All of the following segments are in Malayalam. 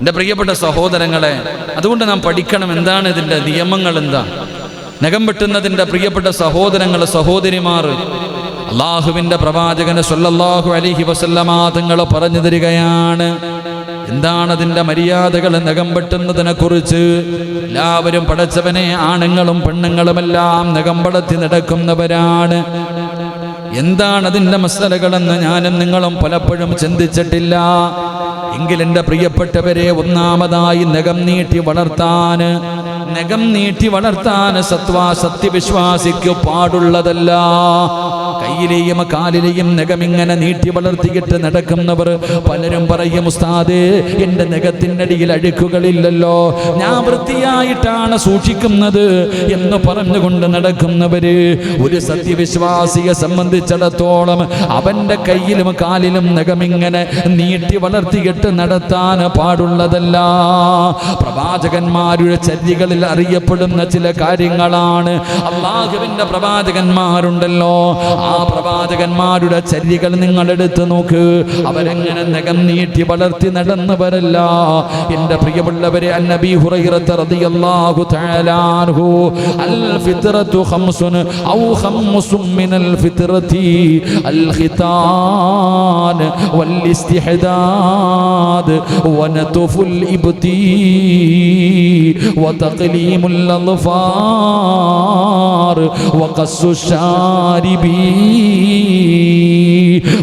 എന്റെ പ്രിയപ്പെട്ട സഹോദരങ്ങളെ അതുകൊണ്ട് നാം പഠിക്കണം എന്താണ് ഇതിന്റെ നിയമങ്ങൾ എന്താ. നഖം വെട്ടുന്നതിന്റെ പ്രിയപ്പെട്ട സഹോദരങ്ങൾ സഹോദരിമാർ അള്ളാഹുവിന്റെ പ്രവാചകന് സൊല്ലാഹു അലിഹി വസല്ലമ തങ്ങൾ പറഞ്ഞു തരികയാണ്. എന്താണ് അതിന്റെ മര്യാദകൾ നഖം വെട്ടുന്നതിനെ കുറിച്ച്. എല്ലാവരും പടച്ചവനെ ആണുങ്ങളും പെണ്ണുങ്ങളുമെല്ലാം നഖം പടത്തി നടക്കുന്നവരാണ്. എന്താണ് അതിന്റെ മസലകളെന്ന് ഞാനും നിങ്ങളും പലപ്പോഴും ചിന്തിച്ചിട്ടില്ല. എങ്കിൽ എന്റെ പ്രിയപ്പെട്ടവരെ ഒന്നാമതായി നഖം നീട്ടി വളർത്താൻ നഖം നീട്ടി വളർത്താൻ സത്വാ സത്യവിശ്വാസിക്ക് പാടുള്ളതല്ല. കയ്യിലെയും കാലിലെയും നഖമിങ്ങനെ നീട്ടി വളർത്തിയിട്ട് നടക്കുന്നവർ പലരും പറയും ഉസ്താദ് എന്റെ നഖത്തിനടിയിൽ അഴുക്കുകളില്ലല്ലോ. ഞാൻ വൃത്തിയായിട്ടാണ് സൂക്ഷിക്കുന്നത് എന്ന് പറഞ്ഞുകൊണ്ട് നടക്കുന്നവര് ഒരു സത്യവിശ്വാസിയെ സംബന്ധിച്ചിടത്തോളം അവന്റെ കയ്യിലും കാലിലും നഖമിങ്ങനെ നീട്ടി വളർത്തിയിട്ട് നടത്താൻ പാടുള്ളതല്ല. പ്രവാചകന്മാരുടെ ചര്യകളിൽ അറിയപ്പെടുന്ന ചില കാര്യങ്ങളാണ്. അള്ളാഹുവിന്റെ പ്രവാചകന്മാരുണ്ടല്ലോ ആ പ്രവാചകന്മാരുടെ ചര്യകൾ നിങ്ങൾ എടുത്തു നോക്ക്. അവരെങ്ങനെ നഖം നീട്ടി വളർത്തി നടന്നവരല്ല. എന്റെ പ്രിയമുള്ളവരെ അന്നബി ഹുറൈറത്ത് റളിയല്ലാഹു തആല അൻഹു അൽ ഫിത്രത്തു ഖംസുൻ ഔ ഖംസും മിനൽ ഫിത്രതി അൽ ഖിതാൻ വൽ ഇസ്തിഹദാദ് വനതുഫുൽ ഇബ്തി വതഖലീമുൽ അൾഫാർ വഖസ്സു ശാരിബി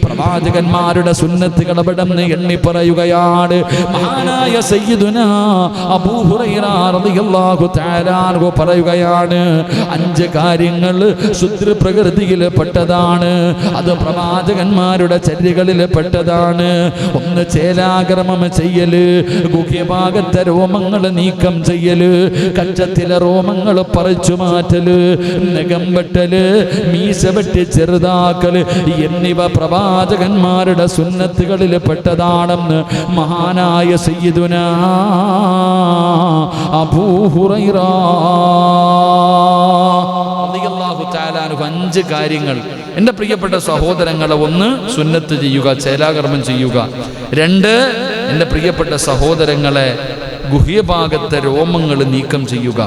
പ്ര പ്രവാചകന്മാരുടെ സുന്നത്തുകൾ അവിടെന്ന് എണ്ണി പറയുകയാണ്. മഹാനായ സയ്യിദുന അബൂ ഹുറൈറ റളിയല്ലാഹു തആല അൻഹു പറയുകയാണ് അഞ്ച് കാര്യങ്ങൾ ശുദ്ര പ്രകൃതിയിൽ പെട്ടതാണ് അത് പ്രവാചകന്മാരുടെ ചര്യകളിൽ പെട്ടതാണ്. ഒന്ന് ചേലാക്രമം ചെയ്യൽ ഗുഹ്യഭാഗത്തെ രോമങ്ങൾ നീക്കം ചെയ്യൽ കച്ചത്തിലെ രോമങ്ങൾ പറിച്ചു മാറ്റൽ നഖം വെട്ടൽ മീശ വെട്ടി ചെറുതാക്കൽ എന്നിവ പ്രവാചകന്മാരുടെ സുന്നത്തുകളിൽ പെട്ടതാണെന്ന് മഹാനായ സയ്യിദുന അബൂ ഹുറൈറ റളിയല്ലാഹു തആല അൻഹു അഞ്ച് കാര്യങ്ങൾ. എന്റെ പ്രിയപ്പെട്ട സഹോദരങ്ങളെ ഒന്ന് സുന്നത്ത് ചെയ്യുക ചേലാകർമ്മം ചെയ്യുക. രണ്ട് എന്റെ പ്രിയപ്പെട്ട സഹോദരങ്ങളെ ഗുഹ്യഭാഗത്തെ രോമങ്ങൾ നീക്കം ചെയ്യുക.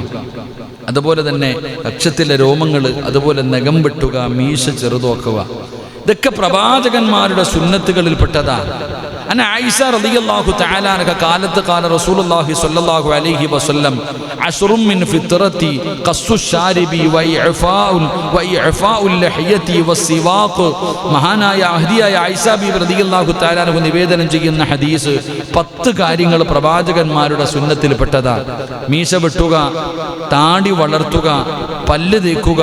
അതുപോലെ തന്നെ അക്ഷത്തിലെ രോമങ്ങൾ അതുപോലെ നഖം വെട്ടുക മീശ ചെറുതോക്കുക. ഇതൊക്കെ പ്രവാചകന്മാരുടെ സുന്നത്തുകളിൽപ്പെട്ടതാണ്. അന്ന ആയിഷ റളിയല്ലാഹു തആല അൻഹ കാലത്ത് കാല റസൂലുള്ളാഹി സ്വല്ലല്ലാഹു അലൈഹി വസല്ലം അശ്റും മിൻ ഫിത്രതി ഖസ്സു ശാരിബി വഇഫാഉൽ വഇഫാഉൽ ലഹിയതി വസിവാഖ് മഹാനായ അഹ്ദിയായ ആയിഷ ബി റളിയല്ലാഹു തആല അൻഹ നിവേദനം ചെയ്യുന്ന ഹദീസ് പത്ത് കാര്യങ്ങൾ പ്രവാചകന്മാരുടെ സുന്നത്തിൽപ്പെട്ടതാണ്. മീശ വെട്ടുക താടി വളർത്തുക പല്ല് തേക്കുക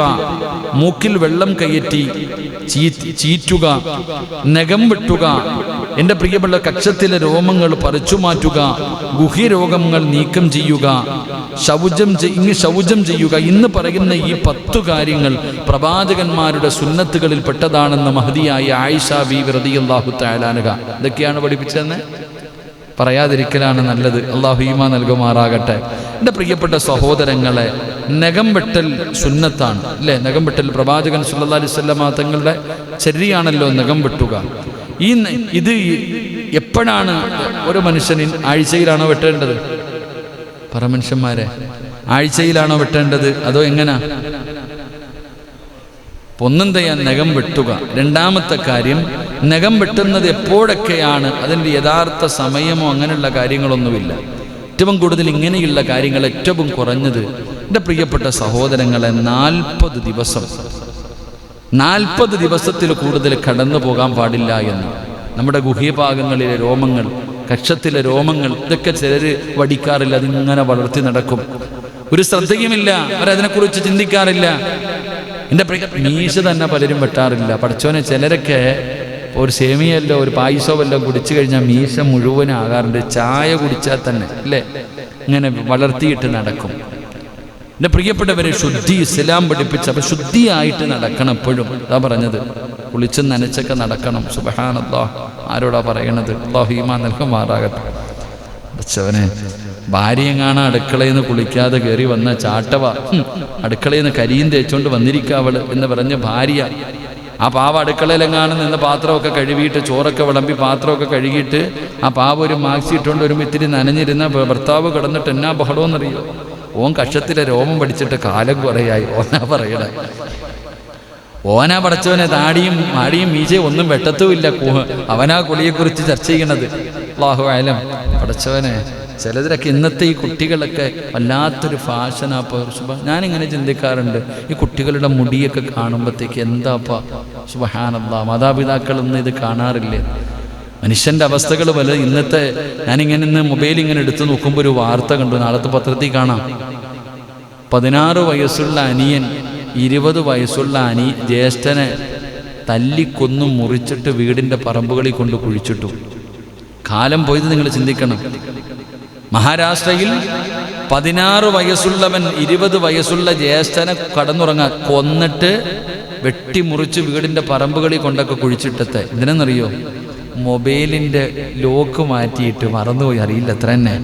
മൂക്കിൽ വെള്ളം കയറ്റി ചീറ്റുക നഖം വെട്ടുക എന്റെ പ്രിയമുള്ള കക്ഷത്തിലെ രോമങ്ങൾ പറിച്ചു മാറ്റുക ഗുഹ്യരോഗങ്ങൾ നീക്കം ചെയ്യുക ശൗചം ഇങ്ങ് ശൗചം ചെയ്യുക ഇന്ന് പറയുന്ന ഈ പത്തു കാര്യങ്ങൾ പ്രവാചകന്മാരുടെ സുന്നത്തുകളിൽ പെട്ടതാണെന്ന് മഹതിയായ ആയിഷ ബി റളിയല്ലാഹു തആലാനുക ഇതൊക്കെയാണ് പഠിപ്പിച്ചതെന്ന്? പറയാതിരിക്കലാണ് നല്ലത്. അള്ളാഹു ഈമ നൽകുമാറാകട്ടെ. എന്റെ പ്രിയപ്പെട്ട സഹോദരങ്ങളെ നഖം വെട്ടൽ സുന്നത്താണ്. അല്ലേ? നഖം വെട്ടൽ പ്രവാചകൻ സല്ലാ അലൈഹി വസല്ലമ തങ്ങളുടെ ശരിയാണല്ലോ നഖം വെട്ടുക. ഈ ഇത് എപ്പോഴാണ് ഒരു മനുഷ്യൻ ആഴ്ചയിലാണോ വെട്ടേണ്ടത്? പറ മനുഷ്യന്മാരെ ആഴ്ചയിലാണോ വെട്ടേണ്ടത്? അതോ എങ്ങനെ? ഒന്നും തയ്യാൻ നഖം വെട്ടുക. രണ്ടാമത്തെ കാര്യം നഖം വെട്ടുന്നത് എപ്പോഴൊക്കെയാണ്? അതിന്റെ യഥാർത്ഥ സമയമോ അങ്ങനെയുള്ള കാര്യങ്ങളൊന്നുമില്ല. ഏറ്റവും കൂടുതൽ ഇങ്ങനെയുള്ള കാര്യങ്ങൾ ഏറ്റവും കുറഞ്ഞത് എന്റെ പ്രിയപ്പെട്ട സഹോദരങ്ങളെ നാൽപ്പത് ദിവസം നാൽപ്പത് ദിവസത്തിൽ കൂടുതൽ കടന്നു പോകാൻ പാടില്ല എന്ന്. നമ്മുടെ ഗുഹ്യഭാഗങ്ങളിലെ രോമങ്ങൾ കക്ഷത്തിലെ രോമങ്ങൾ ഇതൊക്കെ ചിലർ വടിക്കാറില്ല അതിങ്ങനെ വളർത്തി നടക്കും. ഒരു ശ്രദ്ധയുമില്ല അവരതിനെക്കുറിച്ച് ചിന്തിക്കാറില്ല. എന്റെ മീശ തന്നെ പലരും വെട്ടാറില്ല. പഠിച്ചോനെ ചിലരൊക്കെ ഒരു സേമിയല്ലോ ഒരു പായസോ വല്ലോ കുടിച്ചു കഴിഞ്ഞാൽ മീശ മുഴുവനാകാറുണ്ട്. ചായ കുടിച്ചാൽ തന്നെ അല്ലേ? ഇങ്ങനെ വളർത്തിയിട്ട് നടക്കും. എന്റെ പ്രിയപ്പെട്ടവരെ ശുദ്ധി ഇസ്ലാം പഠിപ്പിച്ച അപ്പൊ ശുദ്ധിയായിട്ട് നടക്കണം എപ്പോഴും. അതാ പറഞ്ഞത്. കുളിച്ച് നനച്ചൊക്കെ നടക്കണം. സുബഹാനല്ലാ ആരോടാ പറയണത്? അള്ളാഹു ഈമാൻ നൽകുമാറാകട്ടെ അച്ഛവനെ ഭാര്യയും കാണാൻ അടുക്കളയിൽ നിന്ന് കുളിക്കാതെ കയറി വന്ന ചാട്ടവ. അടുക്കളയിൽ നിന്ന് കരിയും തേച്ചുകൊണ്ട് വന്നിരിക്കാവൾ എന്ന് പറഞ്ഞ ഭാര്യ ആ പാവ അടുക്കളയിലെങ്ങാനും നിന്ന് പാത്രമൊക്കെ കഴുകിയിട്ട് ചോറൊക്കെ വിളമ്പി പാത്രമൊക്കെ കഴുകിയിട്ട് ആ പാവ ഒരു മാക്സി ഇട്ടുകൊണ്ട് ഒരു ഇത്തിരി നനഞ്ഞിരുന്ന ഭർത്താവ് കിടന്നിട്ട് എന്നാ ബഹളമെന്നറിയോ ഓൻ കക്ഷത്തിലെ രോമം പഠിച്ചിട്ട് കാലം കുറയായി. ഓനാ പറയണേ. ഓനാ പടച്ചവനെ താടിയും മാടിയും മീശയും ഒന്നും വെട്ടത്തുമില്ല അവനാ കുളിയെക്കുറിച്ച് ചർച്ച ചെയ്യണത്. അള്ളാഹു ആയാലും പടച്ചവനെ ചിലതിലൊക്കെ ഇന്നത്തെ ഈ കുട്ടികളൊക്കെ വല്ലാത്തൊരു ഫാഷനാ സുബ ഞാനിങ്ങനെ ചിന്തിക്കാറുണ്ട്. ഈ കുട്ടികളുടെ മുടിയൊക്കെ കാണുമ്പോഴത്തേക്ക് എന്താപ്പാ? സുബഹാനല്ലാ മാതാപിതാക്കളൊന്നും ഇത് കാണാറില്ലേ? മനുഷ്യന്റെ അവസ്ഥകൾ വല ഇന്നത്തെ ഞാനിങ്ങനെ ഇന്ന് മൊബൈൽ ഇങ്ങനെ എടുത്തു നോക്കുമ്പോൾ ഒരു വാർത്ത കണ്ടു. നാളത്തെ പത്രത്തിൽ കാണാം. പതിനാറ് വയസ്സുള്ള അനിയൻ ഇരുപത് വയസ്സുള്ള അനി ജ്യേഷ്ഠനെ തല്ലിക്കൊന്നു മുറിച്ചിട്ട് വീടിന്റെ പറമ്പുകളിൽ കൊണ്ട് കുഴിച്ചിട്ടു. കാലം പോയത് നിങ്ങൾ ചിന്തിക്കണം. മഹാരാഷ്ട്രയിൽ പതിനാറ് വയസ്സുള്ളവൻ ഇരുപത് വയസ്സുള്ള ജ്യേഷ്ഠനെ കടന്നുറങ്ങാൻ കൊന്നിട്ട് വെട്ടിമുറിച്ച് വീടിന്റെ പറമ്പുകളിൽ കൊണ്ടൊക്കെ കുഴിച്ചിട്ടത്തെ. ഇതിനെന്നറിയോ? മൊബൈലിന്റെ ലോക്ക് മാറ്റിയിട്ട് മറന്നുപോയി. അറിയില്ല അത്ര തന്നെ.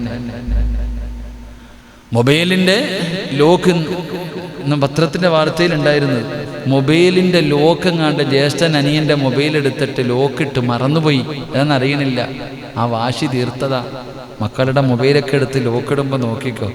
മൊബൈലിന്റെ ലോക്ക് ഇന്ന് പത്രത്തിന്റെ വാർത്തയിൽ ഉണ്ടായിരുന്നത് മൊബൈലിന്റെ ലോക്ക് എങ്ങാണ്ട് ജ്യേഷ്ഠൻ അനിയന്റെ മൊബൈൽ എടുത്തിട്ട് ലോക്കിട്ട് മറന്നുപോയി. അതെന്നറിയണില്ല ആ വാശി തീർത്തതാ. മക്കളുടെ മൊബൈലൊക്കെ എടുത്ത് ലോക്കിടുമ്പോൾ നോക്കിക്കോ.